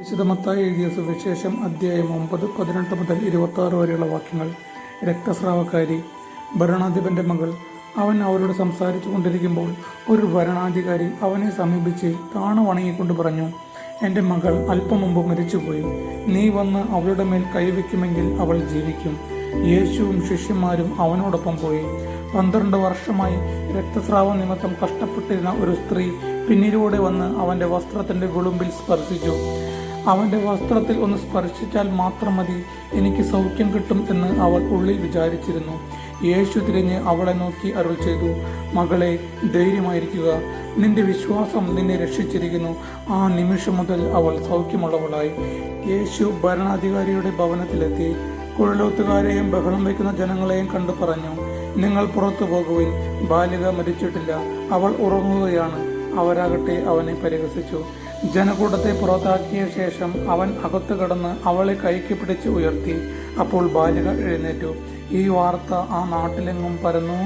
വിശുദ്ധമത്തായി എഴുതിയ സുവിശേഷം അധ്യായം ഒമ്പത് പതിനെട്ട് മുതൽ ഇരുപത്തി ആറ് വരെയുള്ള വാക്യങ്ങൾ. രക്തസ്രാവക്കാരി ഭരണാധിപന്റെ മകൾ അവൻ അവരോട് സംസാരിച്ചു കൊണ്ടിരിക്കുമ്പോൾ ഒരു ഭരണാധികാരി അവനെ സമീപിച്ച് താണു വണങ്ങിക്കൊണ്ട് പറഞ്ഞു എന്റെ മകൾ അല്പം മുമ്പ് മരിച്ചുപോയി. നീ വന്ന് അവളുടെ മേൽ കൈവയ്ക്കുമെങ്കിൽ അവൾ ജീവിക്കും. യേശുവും ശിഷ്യന്മാരും അവനോടൊപ്പം പോയി. പന്ത്രണ്ട് വർഷമായി രക്തസ്രാവ നിമിത്തം കഷ്ടപ്പെട്ടിരുന്ന ഒരു സ്ത്രീ പിന്നിലൂടെ വന്ന് അവന്റെ വസ്ത്രത്തിന്റെ വിളുമ്പിൽ സ്പർശിച്ചു. അവന്റെ വസ്ത്രത്തിൽ ഒന്ന് സ്പർശിച്ചാൽ മാത്രം മതി എനിക്ക് സൗഖ്യം കിട്ടും എന്ന് അവൾ ഉള്ളിൽ വിചാരിച്ചിരുന്നു. യേശു തിരിഞ്ഞ് അവളെ നോക്കി അരുൾ ചെയ്തു മകളെ ധൈര്യമായിരിക്കുക. നിന്റെ വിശ്വാസം നിന്നെ രക്ഷിച്ചിരിക്കുന്നു. ആ നിമിഷം മുതൽ അവൾ സൗഖ്യമുള്ളവളായി. യേശു ഭരണാധികാരിയുടെ ഭവനത്തിലെത്തി. കുഴലൂത്തുകാരെയും ബഹളം വയ്ക്കുന്ന ജനങ്ങളെയും കണ്ടു പറഞ്ഞു നിങ്ങൾ പുറത്തു പോകുവിൻ. ബാലിക മരിച്ചിട്ടില്ല. അവൾ ഉറങ്ങുകയാണ്. അവരാകട്ടെ അവനെ പരിഹസിച്ചു. ജനക്കൂട്ടത്തെ പുറത്താക്കിയ ശേഷം അവൻ അകത്തു കടന്ന് അവളെ കൈക്ക് പിടിച്ച് ഉയർത്തി. അപ്പോൾ ബാലിക എഴുന്നേറ്റു. ഈ വാർത്ത ആ നാട്ടിലെങ്ങും പരന്നു.